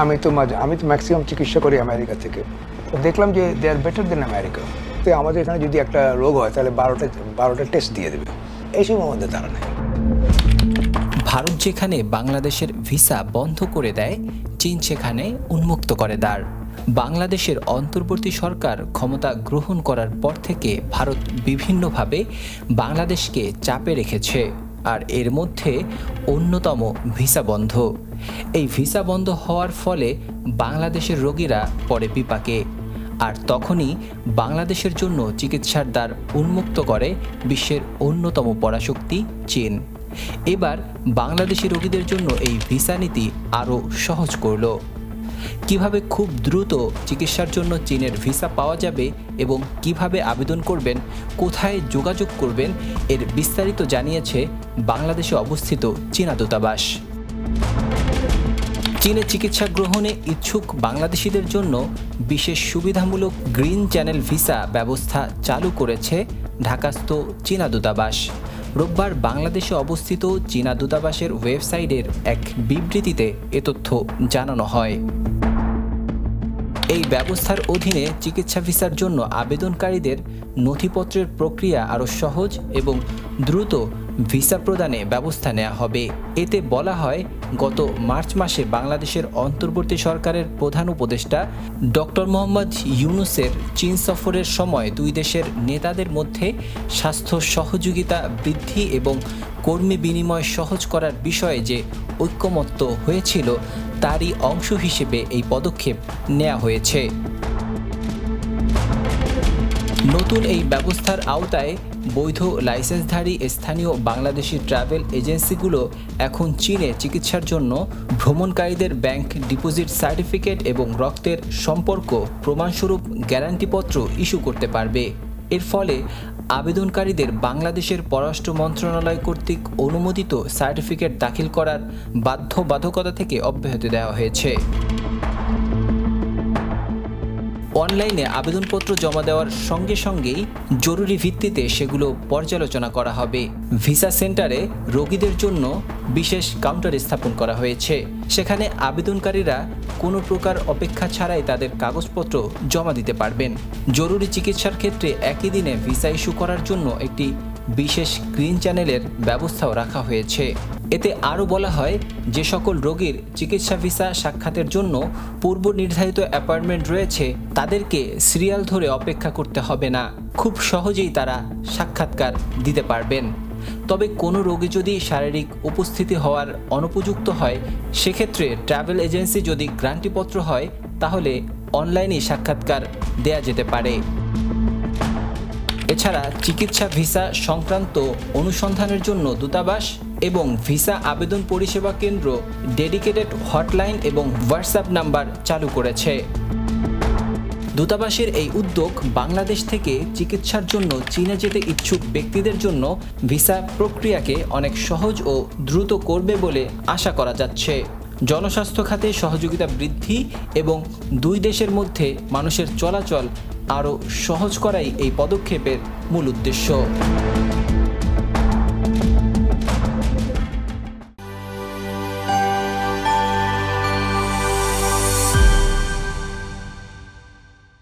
আমি তো মাঝে আমি তো ম্যাক্সিমাম চিকিৎসা করি আমেরিকা থেকে। তো দেখলাম যে দে আর বেটার দেন আমেরিকা তো আমাদের এখানে যদি একটা রোগ হয়, তাহলে বারোটা বারোটা টেস্ট দিয়ে দেবে। এইসব আমাদের দ্বারা নেই ভারত যেখানে বাংলাদেশের ভিসা বন্ধ করে দেয়, চীন সেখানে উন্মুক্ত করে দ্বার বাংলাদেশের অন্তর্বর্তী সরকার ক্ষমতা গ্রহণ করার পর থেকে ভারত বিভিন্নভাবে বাংলাদেশকে চাপে রেখেছে। আর এর মধ্যে অন্যতম ভিসা বন্ধ। এই ভিসা বন্ধ হওয়ার ফলে বাংলাদেশের রোগীরা পড়ে বিপাকে আর তখনই বাংলাদেশের জন্য চিকিৎসার দ্বার উন্মুক্ত করে বিশ্বের অন্যতম পরাশক্তি চীন। এবার বাংলাদেশি রোগীদের জন্য এই ভিসা নীতি আরও সহজ করল। কীভাবে খুব দ্রুত চিকিৎসার জন্য চীনের ভিসা পাওয়া যাবে এবং কীভাবে আবেদন করবেন, কোথায় যোগাযোগ করবেন, এর বিস্তারিত জানিয়েছে বাংলাদেশে অবস্থিত চীনা দূতাবাস। চীনে চিকিৎসা গ্রহণে ইচ্ছুক বাংলাদেশিদের জন্য বিশেষ সুবিধামূলক গ্রিন চ্যানেল ভিসা ব্যবস্থা চালু করেছে ঢাকাস্থ চীনা দূতাবাস। রোববার বাংলাদেশে অবস্থিত চীনা দূতাবাসের ওয়েবসাইটের এক বিবৃতিতে এ তথ্য জানানো হয়। এই ব্যবস্থার অধীনে চিকিৎসা ভিসার জন্য আবেদনকারীদের নথিপত্রের প্রক্রিয়া আরও সহজ এবং দ্রুত ভিসা প্রদানে ব্যবস্থা নেওয়া হবে। এতে বলা হয়, গত মার্চ মাসে বাংলাদেশের অন্তর্বর্তী সরকারের প্রধান উপদেষ্টা ডক্টর মোহাম্মদ ইউনুসের চীন সফরের সময় দুই দেশের নেতাদের মধ্যে স্বাস্থ্য সহযোগিতা বৃদ্ধি এবং কর্মী বিনিময় সহজ করার বিষয়ে যে ঐক্যমত্য হয়েছিল, তারই অংশ হিসেবে এই পদক্ষেপ নেওয়া হয়েছে। নতুন এই ব্যবস্থার আওতায় বৈধ লাইসেন্সধারী স্থানীয় বাংলাদেশি ট্রাভেল এজেন্সিগুলো এখন চীনে চিকিৎসার জন্য ভ্রমণকারীদের ব্যাংক ডিপোজিট সার্টিফিকেট এবং রক্তের সম্পর্ক প্রমাণস্বরূপ গ্যারান্টিপত্র ইস্যু করতে পারবে। এর ফলে আবেদনকারীদের বাংলাদেশের পররাষ্ট্র মন্ত্রণালয় কর্তৃক অনুমোদিত সার্টিফিকেট দাখিল করার বাধ্যবাধকতা থেকে অব্যাহতি দেওয়া হয়েছে। অনলাইনে আবেদনপত্র জমা দেওয়ার সঙ্গে সঙ্গেই জরুরি ভিত্তিতে সেগুলো পর্যালোচনা করা হবে। ভিসা সেন্টারে রোগীদের জন্য বিশেষ কাউন্টার স্থাপন করা হয়েছে। সেখানে আবেদনকারীরা কোনো প্রকার অপেক্ষা ছাড়াই তাদের কাগজপত্র জমা দিতে পারবেন। জরুরি চিকিৎসার ক্ষেত্রে একই দিনে ভিসা ইস্যু করার জন্য একটি বিশেষ গ্রিন চ্যানেলের ব্যবস্থাও রাখা হয়েছে। এতে আরও বলা হয়, যে সকল রোগীর চিকিৎসা ভিসা সাক্ষাতের জন্য পূর্ব নির্ধারিত অ্যাপয়েন্টমেন্ট রয়েছে, তাদেরকে সিরিয়াল ধরে অপেক্ষা করতে হবে না। খুব সহজেই তারা সাক্ষাৎকার দিতে পারবেন। তবে কোনো রোগী যদি শারীরিক উপস্থিতি হওয়ার অনুপযুক্ত হয়, সেক্ষেত্রে ট্রাভেল এজেন্সি যদি গ্রান্টিপত্র হয়, তাহলে অনলাইনে সাক্ষাৎকার দেয়া যেতে পারে। এছাড়া চিকিৎসা ভিসা সংক্রান্ত অনুসন্ধানের জন্য দূতাবাস এবং ভিসা আবেদন পরিষেবা কেন্দ্র ডেডিকেটেড হটলাইন এবং হোয়াটসঅ্যাপ নাম্বার চালু করেছে। দূতাবাসের এই উদ্যোগ বাংলাদেশ থেকে চিকিৎসার জন্য চীনে যেতে ইচ্ছুক ব্যক্তিদের জন্য ভিসা প্রক্রিয়াকে অনেক সহজ ও দ্রুত করবে বলে আশা করা যাচ্ছে। জনস্বাস্থ্য খাতে সহযোগিতা বৃদ্ধি এবং দুই দেশের মধ্যে মানুষের চলাচল আরও সহজ করাই এই পদক্ষেপের মূল উদ্দেশ্য।